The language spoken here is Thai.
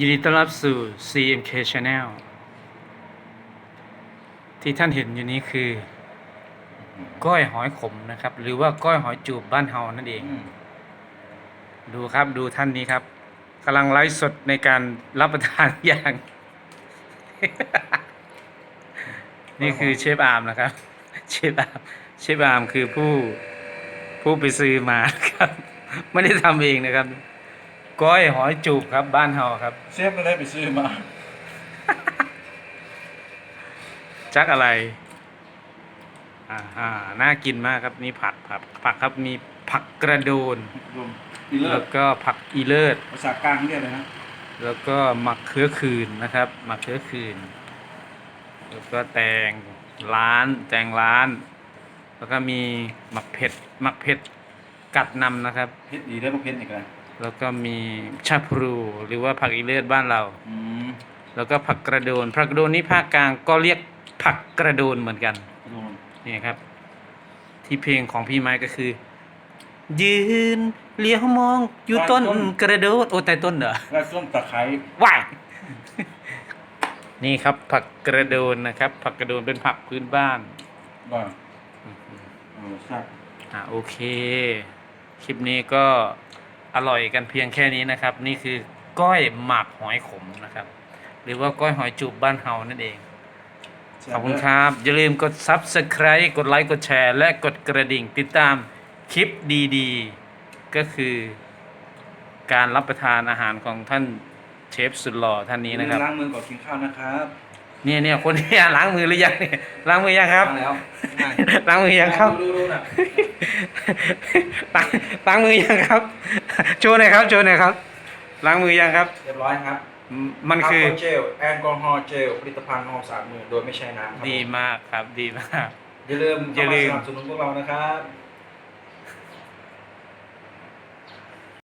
ยินดีต้อนรับสู่ CMK Channel ที่ท่านเห็นอยู่นี้คือ ก้อยหอยขมนะครับ หรือว่าก้อยหอยจูบบ้านเฮานั่นเอง ดูครับดูท่านนี้ครับกำลังไลฟ์สดในการรับประทานอย่าง นี่คือเชฟอาร์มนะครับ เชฟอาร์มเชฟอาร์มคือผู้ผู้ไปซื้อมาครับ ไม่ได้ทำเองนะครับ ก้อยหอยจูบครับบ้านเฮาครับ เชฟไม่ได้ไปซื้อมา จักอะไรอ่าฮะน่ากินมากครับนี่ผักผักผักครับมีผักกระโดน รวมอีเลิแล้ศวก็ผักอีเลิศ ภาษากลางเรียกอะไรนะแล้วก็หมักเขือคืนนะครับหมักเขือคืน แล้วก็แตงร้านแตงร้าน แล้วก็มีหมักเผ็ดหมักเผ็ดกัดนำนะครับ เพชรดีได้พวกเพชรอีกแล้ว แล้วก็มีชาพลูหรือว่าผักอีเลิศบ้านเรา อืมแล้วก็ผักกระโดน ผักกระโดนนี่ภาคกลางก็เรียกผักกระโดนเหมือนกันรวมนี่ครับ ที่เพลงของพี่ไม้ก็คือ ยืนเลี้ยวมองอยู่ต้นกระโดดโอ้แต่ต้นเหรอแล้วต้นตะไคร้ว้ายนี่ครับ ผักกระโดนนะครับ ผักกระโดนเป็นผักพื้นบ้านบ้างเออใช่บอ่าโอเค คลิปนี้ก็ อร่อยกันเพียงแค่นี้นะครับ นี่คือก้อยหมักหอยขมนะครับ หรือว่าก้อยหอยจูบบ้านเฮานั่นเอง ขอบคุณครับ อย่าลืมกด Subscribe กดไลค์กดแชร์ และกดกระดิ่งติดตามคลิปดีๆ ก็คือ การรับประทานอาหารของท่านเชฟสุดหล่อท่านนี้นะครับ ล้างมือก่อนกินข้าวนะครับ เนี่ยเนี่ยคนนี้ล้างมือหรือยังเนี่ยล้างมือยังครับล้างแล้วง่ายล้างมือยังครับดูดูๆนะล้างล้างมือยังครับโชว์หน่อยครับโชว์หน่อยครับ ล้างมือยังครับ เรียบร้อยครับอืมมันคือแลกโฮเจลแอลกอฮอล์เจลผลิตภัณฑ์ทำความสะอาดมือโดยไม่ใช้น้ำครับดีมากครับดีมากอย่าลืมอย่าลืมเข้สนับสนุนพวกเรานะครับ